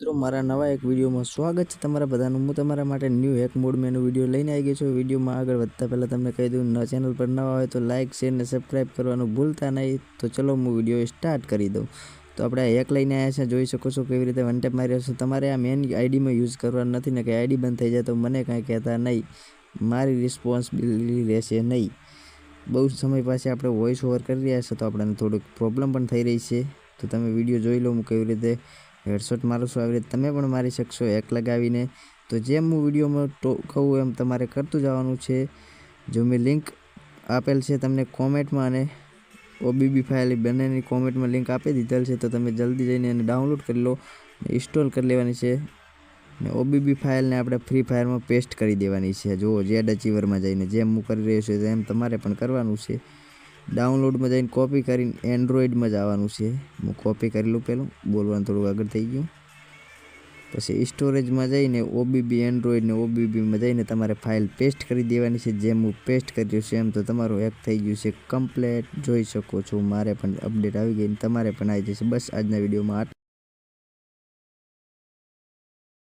મિત્રો, મારા નવા એક વિડીયોમાં સ્વાગત છે તમારા બધાનું. હું તમારા માટે ન્યૂ હેક મોડ મેનો વીડિયો લઈને આવી ગયો છું. વિડીયોમાં આગળ વધતા પહેલાં તમને કહી દઉં, ન ચેનલ પર નવા હોય તો લાઇક શેર ને સબસ્ક્રાઈબ કરવાનું ભૂલતા નહીં. તો ચલો હું વીડિયો સ્ટાર્ટ કરી દઉં. તો આપણે હેક લઈને આવ્યા છે. જોઈ શકો છો કેવી રીતે વન ટેપ મારી છે. તમારે આ મેન આઈડીમાં યુઝ કરવાનું નથી ને કે આઈડી બંધ થઈ જાય તો મને કાંઈ કહેતા નહીં. મારી રિસ્પોન્સિબિલિટી રહેશે નહીં. બહુ સમય પાસે આપણે વોઇસ ઓવર કરી રહ્યા છે તો આપણને થોડુંક પ્રોબ્લેમ પણ થઈ રહી છે. તો તમે વીડિયો જોઈ લો હું કેવી રીતે હેડશોટ મારું છું આવી રીતે? તમે પણ મારી શકશો એક લગાવીને. તો જેમ હું વિડીયોમાં કહું એમ તમારે કરતું જવાનું છે. જો મેં લિંક આપેલ છે તમને કોમેન્ટમાં અને ઓબીબી ફાઇલ બંનેની કોમેન્ટમાં લિંક આપી દીધેલ છે, તો તમે જલ્દી જઈને એને ડાઉનલોડ કરી લો ઇન્સ્ટોલ કરી લેવાની છે. ને ઓબીબી ફાઇલને આપણે ફ્રી ફાયરમાં પેસ્ટ કરી દેવાની છે. જુઓ, જેડ અચીવરમાં જઈને જેમ હું કરી રહ્યો છું તેમ તમારે પણ કરવાનું છે. ડાઉનલોડમાં જઈને કોપી કરીને એન્ડ્રોઈડમાં જ આવવાનું છે. હું કોપી કરી લઉં પહેલું બોલવાનું થોડું આગળ થઈ ગયું. પછી સ્ટોરેજમાં જઈને ઓબીબી એન્ડ્રોઈડ ને ઓબીબીમાં જઈને તમારે ફાઇલ પેસ્ટ કરી દેવાની છે. જેમ હું પેસ્ટ કર્યું છે, એમ તો તમારું હેક થઈ ગયું છે. કમ્પ્લેટ જોઈ શકો છો. મારે પણ અપડેટ આવી ગઈ તમારે પણ આવી જશે. બસ આજના વિડીયોમાં